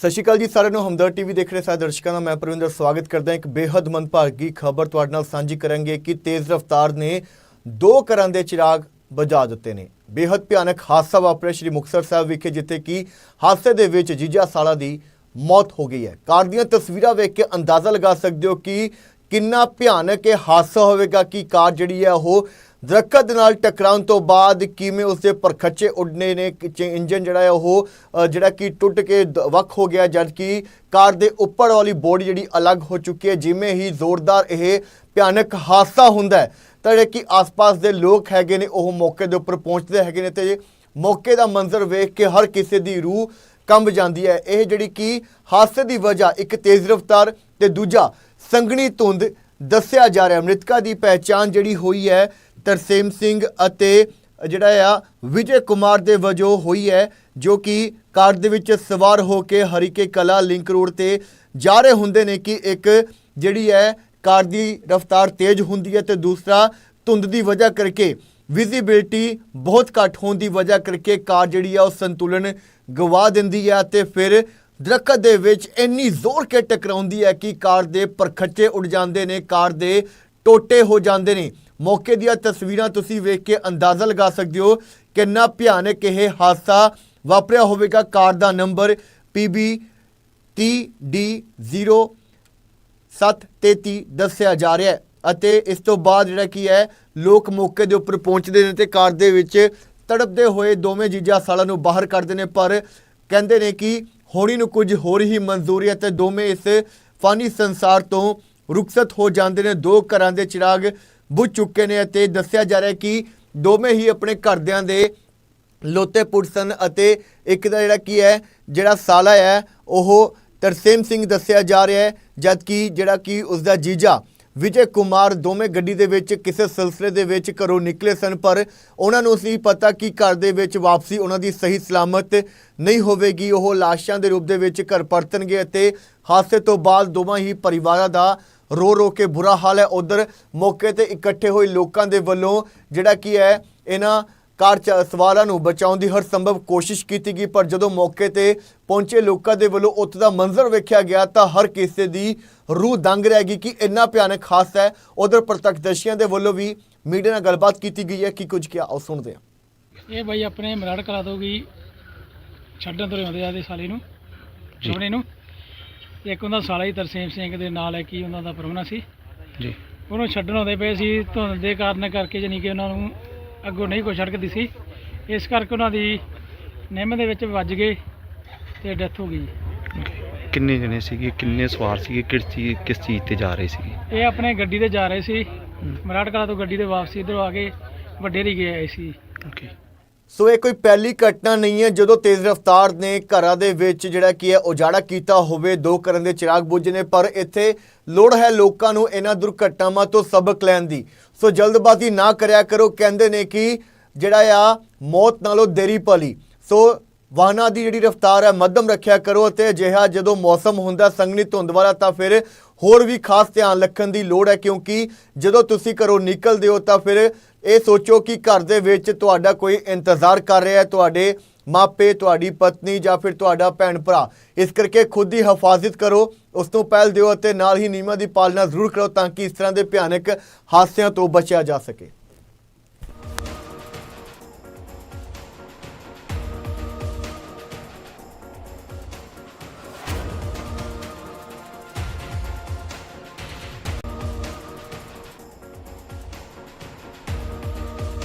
ਸਤਿ ਸ਼੍ਰੀ ਅਕਾਲ ਜੀ, ਸਾਰਿਆਂ ਨੂੰ ਹਮਦਰ ਟੀਵੀ ਦੇਖ ਰਹੇ ਸਾਰੇ ਦਰਸ਼ਕਾਂ ਦਾ, ਮੈਂ ਪਰਵਿੰਦਰ ਸਵਾਗਤ ਕਰਦਾ ਇੱਕ ਬੇਹੱਦ ਭਾਗੀ ਖਬਰ ਤੁਹਾਡੇ ਨਾਲ ਸਾਂਝੀ ਕਰਾਂਗੇ ਕਿ ਤੇਜ਼ ਰਫ਼ਤਾਰ ਨੇ ਦੋ ਘਰਾਂ ਦੇ ਚਿਰਾਗ ਬੁਝਾ ਦਿੱਤੇ ਨੇ। ਬੇਹੱਦ ਭਿਆਨਕ ਹਾਦਸਾ ਵਾਪਰਿਆ ਸ਼੍ਰੀ ਮੁਕਤਸਰ ਸਾਹਿਬ ਵਿਖੇ, ਜਿੱਥੇ ਕਿ ਹਾਦਸੇ ਦੇ ਵਿੱਚ ਜੀਜਾ ਸਾਲਾ ਦੀ ਮੌਤ ਹੋ ਗਈ ਹੈ। ਕਾਰ ਦੀਆਂ ਤਸਵੀਰਾਂ ਵੇਖ ਕੇ ਅੰਦਾਜ਼ਾ ਲਗਾ ਸਕਦੇ ਹੋ ਕਿ ਕਿੰਨਾ ਭਿਆਨਕ ਇਹ ਹਾਦਸਾ ਹੋਵੇਗਾ, ਕਿ ਕਾਰ ਜਿਹੜੀ ਹੈ ਉਹ ਦਰਖਤ ਦੇ ਨਾਲ ਟਕਰਾਉਣ ਤੋਂ ਬਾਅਦ ਕਿਵੇਂ ਉਸਦੇ ਪਰਖੱਚੇ ਉੱਡਨੇ ਨੇ, ਕਿ ਇੰਜਨ ਜਿਹੜਾ ਹੈ ਉਹ ਜਿਹੜਾ ਕਿ ਟੁੱਟ ਕੇ ਦ- ਵੱਖ ਹੋ ਗਿਆ, ਜਦ ਕਿ ਕਾਰ ਦੇ ਉੱਪਰ ਵਾਲੀ ਬੋਡੀ ਜਿਹੜੀ ਅਲੱਗ ਹੋ ਚੁੱਕੀ ਹੈ, ਜਿਵੇਂ ਹੀ ਜ਼ੋਰਦਾਰ ਇਹ ਭਿਆਨਕ ਹਾਦਸਾ ਹੁੰਦਾ ਹੈ, ਤਾਂ ਜਿਹੜੇ ਕਿ ਆਸ-ਪਾਸ ਦੇ ਲੋਕ ਹੈਗੇ ਨੇ, ਉਹ ਮੌਕੇ ਦੇ ਉੱਪਰ ਪਹੁੰਚਦੇ ਹੈਗੇ ਨੇ ਤੇ ਮੌਕੇ ਦਾ ਮੰਜ਼ਰ ਵੇਖ ਕੇ ਹਰ ਕਿਸੇ ਦੀ ਰੂਹ ਕੰਬ ਜਾਂਦੀ ਹੈ। ਇਹ ਜਿਹੜੀ ਕਿ ਹਾਦਸੇ ਦੀ ਵਜ੍ਹਾ, ਇੱਕ ਤੇਜ਼ ਰਫ਼ਤਾਰ ਤੇ ਦੂਜਾ ਸੰਘਣੀ ਧੁੰਦ ਦੱਸਿਆ ਜਾ ਰਿਹਾ ਮ੍ਰਿਤਕਾ ਦੀ ਪਹਿਚਾਣ ਜਿਹੜੀ ਹੋਈ ਹੈ ਤਰਸੇਮ ਸਿੰਘ ਅਤੇ ਜਿਹੜਾ ਆ, ਵਿਜੇ ਕੁਮਾਰ ਦੇ ਵਜੋਂ ਹੋਈ ਹੈ, ਜੋ ਕਿ ਕਾਰ ਦੇ ਵਿੱਚ ਸਵਾਰ ਹੋ ਕੇ ਹਰੀਕੇ ਕਲਾ ਲਿੰਕ ਰੋਡ ਤੇ ਜਾ ਰਹੇ ਹੁੰਦੇ ਨੇ ਕਿ ਇੱਕ ਜਿਹੜੀ ਹੈ, ਕਾਰ ਦੀ ਰਫ਼ਤਾਰ ਤੇਜ਼ ਹੁੰਦੀ ਹੈ ਤੇ ਦੂਸਰਾ ਧੁੰਦ ਦੀ ਵਜ੍ਹਾ ਕਰਕੇ ਵਿਜ਼ਿਬਿਲਟੀ ਬਹੁਤ ਘੱਟ ਹੋਣ ਦੀ ਵਜ੍ਹਾ ਕਰਕੇ ਕਾਰ ਜਿਹੜੀ ਆ, ਉਹ ਸੰਤੁਲਨ ਗਵਾ ਦਿੰਦੀ ਹੈ ਤੇ ਫਿਰ ਦਰਖਤ ਦੇ ਵਿੱਚ ਇੰਨੀ ਜ਼ੋਰ ਕੇ ਟਕਰਾਉਂਦੀ ਹੈ ਕਿ ਕਾਰ ਦੇ ਪਰਖੱਚੇ ਉੱਡ ਜਾਂਦੇ ਨੇ, ਕਾਰ ਦੇ ਟੋਟੇ ਹੋ ਜਾਂਦੇ ਨੇ। ਮੌਕੇ ਦੀਆਂ ਤਸਵੀਰਾਂ ਤੁਸੀਂ ਵੇਖ ਕੇ ਅੰਦਾਜ਼ਾ ਲਗਾ ਸਕਦੇ ਹੋ ਕਿੰਨਾ ਭਿਆਨਕ ਇਹ ਹਾਦਸਾ ਵਾਪਰਿਆ ਹੋਵੇਗਾ। ਕਾਰ ਦਾ ਨੰਬਰ PB TD0 733 ਦੱਸਿਆ ਜਾ ਰਿਹਾ ਹੈ ਅਤੇ ਇਸ ਤੋਂ ਬਾਅਦ ਜਿਹੜਾ ਕੀ ਹੈ, ਲੋਕ ਮੌਕੇ ਦੇ ਉੱਪਰ ਪਹੁੰਚਦੇ ਨੇ ਤੇ ਕਾਰ ਦੇ ਵਿੱਚ ਤੜਪਦੇ ਹੋਏ ਦੋਵੇਂ ਜੀਜਾ ਸਾਲਾਂ ਨੂੰ ਬਾਹਰ ਕੱਢਦੇ ਨੇ, ਪਰ ਕਹਿੰਦੇ ਨੇ ਕਿ ਹੋਣੀ ਨੂੰ ਕੁਝ ਹੋਰ ਹੀ ਮਨਜ਼ੂਰੀ ਅਤੇ ਦੋਵੇਂ ਇਸ ਫਾਨੀ ਸੰਸਾਰ ਤੋਂ ਰੁਖਸਤ ਹੋ ਜਾਂਦੇ ਨੇ। ਦੋ ਘਰਾਂ ਦੇ ਚਿਰਾਗ ਬੁੱਝ ਚੁੱਕੇ ਨੇ ਅਤੇ ਦੱਸਿਆ ਜਾ ਰਿਹਾ ਕਿ ਦੋਵੇਂ ਹੀ ਆਪਣੇ ਘਰਦਿਆਂ ਦੇ ਲੋਤੇ ਪੁੱਤ ਸਨ ਅਤੇ ਇੱਕ ਦਾ ਜਿਹੜਾ ਕੀ ਹੈ, ਜਿਹੜਾ ਸਾਲਾ ਹੈ, ਉਹ ਤਰਸੇਮ ਸਿੰਘ ਦੱਸਿਆ ਜਾ ਰਿਹਾ ਹੈ ਜਦ ਕਿ ਜਿਹੜਾ ਕਿ ਉਸ ਦਾ ਜੀਜਾ ਵਿਜੇ ਕੁਮਾਰ ਦੋਵੇਂ ਗੱਡੀ ਦੇ ਵਿੱਚ ਕਿਸੇ ਸਿਲਸਿਲੇ ਦੇ ਵਿੱਚ ਘਰੋਂ ਨਿਕਲੇ ਸਨ, ਪਰ ਉਹਨਾਂ ਨੂੰ ਸੀ ਪਤਾ ਕਿ ਘਰ ਦੇ ਵਿੱਚ ਵਾਪਸੀ ਉਹਨਾਂ ਦੀ ਸਹੀ ਸਲਾਮਤ ਨਹੀਂ ਹੋਵੇਗੀ। ਉਹ ਲਾਸ਼ਾਂ ਦੇ ਰੂਪ ਦੇ ਵਿੱਚ ਘਰ ਪਰਤਣਗੇ ਅਤੇ ਹਾਦਸੇ ਤੋਂ ਬਾਅਦ ਦੋਵਾਂ ਹੀ ਪਰਿਵਾਰਾਂ ਦਾ ਰੋ ਰੋ ਕੇ ਬੁਰਾ ਹਾਲ ਹੈ। ਉਧਰ ਮੌਕੇ ਤੇ ਇਕੱਠੇ ਹੋਏ ਲੋਕਾਂ ਦੇ ਵੱਲੋਂ ਜਿਹੜਾ ਕੀ ਹੈ ਇਹਨਾਂ ਕਾਰ ਚ ਸਵਾਰਾਂ ਨੂੰ ਬਚਾਉਣ ਦੀ ਹਰ ਸੰਭਵ ਕੋਸ਼ਿਸ਼ ਕੀਤੀ ਗਈ ਪਰ ਜਦੋਂ ਮੌਕੇ ਤੇ ਪਹੁੰਚੇ ਲੋਕਾਂ ਦੇ ਵੱਲੋਂ ਉੱਥੇ ਦਾ ਮੰਜ਼ਰ ਵੇਖਿਆ ਗਿਆ ਤਾਂ ਹਰ ਕਿਸੇ ਦੀ ਰੂਹ ਦੰਗ ਰਹਿ ਗਈ ਕਿ ਇੰਨਾ ਭਿਆਨਕ ਹਾਦਸਾ ਹੈ। ਉਧਰ ਪ੍ਰਤੱਖਦਰਸ਼ੀਆਂ ਦੇ ਵੱਲੋਂ ਵੀ ਮੀਡੀਆ ਨਾਲ ਗੱਲਬਾਤ ਕੀਤੀ ਗਈ ਹੈ। ਕਿ ਕੁਝ ਕਿਹਾ ਆਓ ਸੁਣਦੇ ਹਾਂ। ਇਹ ਬਾਈ ਆਪਣੇ ਮਰਾੜ ਤੋਂ ਗਈ ਛੱਡਣ ਤੋਂ ਆਉਂਦੇ ਆ ਦੇ ਸਾਲੇ ਨੂੰ ਸੋਹਣੇ ਨੂੰ। ਇੱਕ ਉਹਦਾ ਸਾਲਾ ਹੀ ਤਰਸੇਮ ਸਿੰਘ ਦੇ ਨਾਲ ਹੈ ਕੀ ਉਹਨਾਂ ਦਾ ਪਰਮਨਾ ਸੀ। ਜੀ। ਉਹਨੂੰ ਛੱਡਣ ਆਉਂਦੇ ਪਏ ਸੀ ਧੁੰਦ ਦੇ ਕਾਰਨ ਕਰਕੇ ਜਾਨੀ ਕਿ ਉਹਨਾਂ ਨੂੰ ਅੱਗੋਂ ਨਹੀਂ ਕੋਈ ਸੜਕ ਦਿਸੀ ਇਸ ਕਰਕੇ ਉਹਨਾਂ ਦੀ ਨਿੰਮ ਦੇ ਵਿੱਚ ਵੱਜ ਗਏ ਤੇ ਡੈਥ ਹੋ ਗਈ। ਕਿੰਨੇ ਜਣੇ ਸੀਗੇ? ਕਿੰਨੇ ਸਵਾਰ ਸੀਗੇ? ਕਿਸ ਚੀਜ਼ ਕਿਸ ਚੀਜ਼ ਤੇ ਜਾ ਰਹੇ ਸੀਗੇ? ਇਹ ਆਪਣੇ ਗੱਡੀ ਤੇ ਜਾ ਰਹੇ ਸੀ। ਮਰਾੜ ਕਲਾ ਤੋਂ ਗੱਡੀ ਤੇ ਵਾਪਸੀ ਇੱਧਰੋਂ ਆ ਕੇ ਵੱਡੇ ਰੀ ਗਏ ਆਏ ਸੀ। ਓਕੇ ਸੋ ਇਹ ਕੋਈ ਪਹਿਲੀ ਘਟਨਾ ਨਹੀਂ ਹੈ ਜਦੋਂ ਤੇਜ਼ ਰਫ਼ਤਾਰ ਨੇ ਘਰਾਂ ਦੇ ਵਿੱਚ ਜਿਹੜਾ ਕੀ ਹੈ ਉਜਾੜਾ ਕੀਤਾ ਹੋਵੇ, ਦੋ ਕਰਨ ਦੇ ਚਿਰਾਗ ਬੁੱਝੇ ਨੇ, ਪਰ ਇੱਥੇ ਲੋੜ ਹੈ ਲੋਕਾਂ ਨੂੰ ਇਹਨਾਂ ਦੁਰਘਟਨਾਵਾਂ ਤੋਂ ਸਬਕ ਲੈਣ ਦੀ। ਸੋ ਜਲਦਬਾਜ਼ੀ ਨਾ ਕਰਿਆ ਕਰੋ, ਕਹਿੰਦੇ ਨੇ ਕਿ ਜਿਹੜਾ ਆ ਮੌਤ ਨਾਲੋਂ ਦੇਰੀ ਭਲੀ। ਸੋ ਵਾਹਨਾਂ ਦੀ ਜਿਹੜੀ ਰਫ਼ਤਾਰ ਹੈ, ਮੱਧਮ ਰੱਖਿਆ ਕਰੋ ਅਤੇ ਅਜਿਹਾ ਜਦੋਂ ਮੌਸਮ ਹੁੰਦਾ ਸੰਘਣੀ ਧੁੰਦ ਵਾਲਾ, ਤਾਂ ਫਿਰ ਹੋਰ ਵੀ ਖਾਸ ਧਿਆਨ ਰੱਖਣ ਦੀ ਲੋੜ ਹੈ, ਕਿਉਂਕਿ ਜਦੋਂ ਤੁਸੀਂ ਘਰੋਂ ਨਿਕਲਦੇ ਹੋ, ਤਾਂ ਫਿਰ ਇਹ ਸੋਚੋ ਕਿ ਘਰ ਦੇ ਵਿੱਚ ਤੁਹਾਡਾ ਕੋਈ ਇੰਤਜ਼ਾਰ ਕਰ ਰਿਹਾ ਹੈ, ਤੁਹਾਡੇ ਮਾਪੇ, ਤੁਹਾਡੀ ਪਤਨੀ ਜਾਂ ਫਿਰ ਤੁਹਾਡਾ ਭੈਣ ਭਰਾ ਇਸ ਕਰਕੇ ਖੁਦ ਦੀ ਹਿਫਾਜ਼ਤ ਕਰੋ, ਉਸ ਤੋਂ ਪਹਿਲ ਦਿਓ ਅਤੇ ਨਾਲ ਹੀ ਨਿਯਮਾਂ ਦੀ ਪਾਲਣਾ ਜ਼ਰੂਰ ਕਰੋ, ਤਾਂ ਕਿ ਇਸ ਤਰ੍ਹਾਂ ਦੇ ਭਿਆਨਕ ਹਾਦਸਿਆਂ ਤੋਂ ਬਚਿਆ ਜਾ ਸਕੇ।